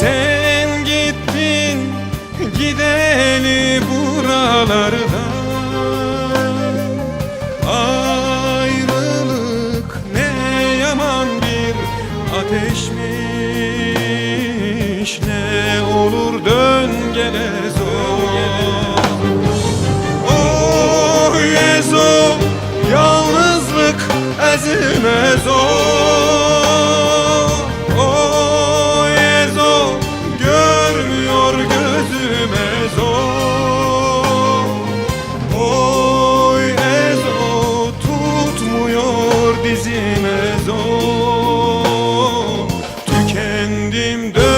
Sen gittin gideli buralardan Ayrılık ne yaman bir ateşmiş Ne olur dön gele zor. Oh Yezo yalnızlık ezilmez o dizime zor Tükendim dön